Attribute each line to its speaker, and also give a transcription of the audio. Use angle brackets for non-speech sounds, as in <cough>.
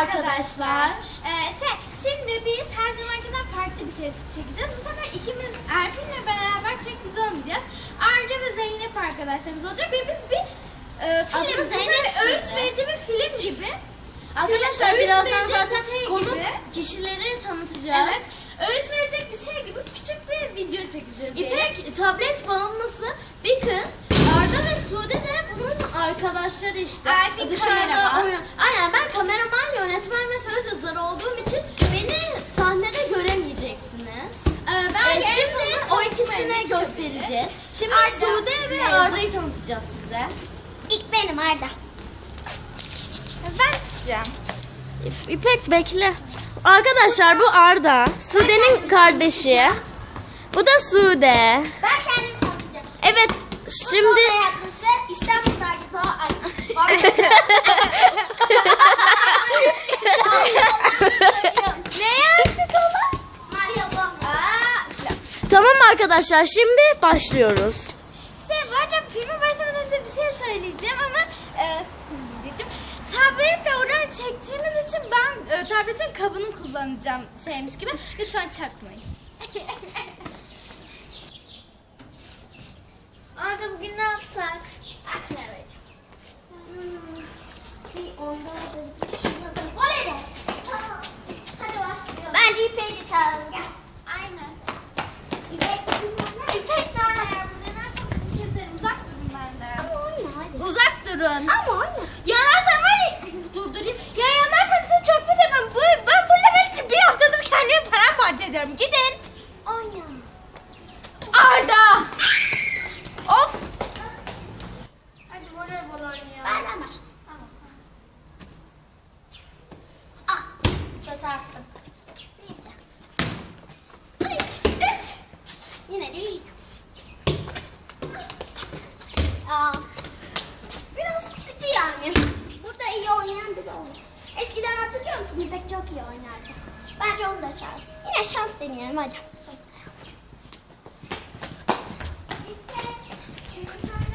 Speaker 1: arkadaşlar.
Speaker 2: Ee, şey, şimdi biz her zamankinden farklı bir şey çekeceğiz. Bu sefer ikimiz Erfin'le beraber tek biz olmayacağız. Arda ve Zeynep arkadaşlarımız olacak ve biz bir e, film,
Speaker 1: Aslında Zeynep
Speaker 2: bir öğüt verici bir film gibi.
Speaker 1: Arkadaşlar
Speaker 2: öğüt
Speaker 1: birazdan
Speaker 2: verecek
Speaker 1: zaten
Speaker 2: bir şey gibi.
Speaker 1: kişileri tanıtacağız.
Speaker 2: Evet. Öğüt verecek bir şey gibi küçük bir video çekeceğiz.
Speaker 1: İpek tablet bağımlısı bir kız. Arda ve Sude de bunun arkadaşları işte.
Speaker 2: Erfin kameraman.
Speaker 1: oyun- Aynen ben kameraman, yönetmen ve söz yazarı olduğum için beni sahnede göremeyeceksiniz.
Speaker 2: Ee, ben
Speaker 1: Ee, şimdi o ikisine göstereceğiz. Şimdi
Speaker 2: Arda,
Speaker 1: Sude ve. Arda'yı tanıtacağız size.
Speaker 2: İlk benim Arda. Ben tutacağım.
Speaker 1: İpek bekle. Arkadaşlar bu Arda. Sude'nin kardeşi. Bu da Sude.
Speaker 2: Ben kendimi tanıtacağım.
Speaker 1: Evet şimdi arkadaşlar şimdi başlıyoruz.
Speaker 2: şey bu arada filme başlamadan önce bir şey söyleyeceğim ama e, ne diyecektim. Tabletle oradan çektiğimiz için ben e, tabletin kabını kullanacağım şeymiş gibi. Lütfen çakmayın. <laughs> Arda bugün ne yapsak? Aklına vereceğim. Hmm, bir onda da bir durun. Ama oyna. Yanarsan var ya... Durdurayım. Ya yanarsam size çok pis yaparım. Bu, ben burada ben bir haftadır kendimi paramparça ediyorum. Gidin. Eskiden hatırlıyor musun? İpek çok iyi oynardı. Bence onu da çağır. Yine şans deneyelim hadi. Ya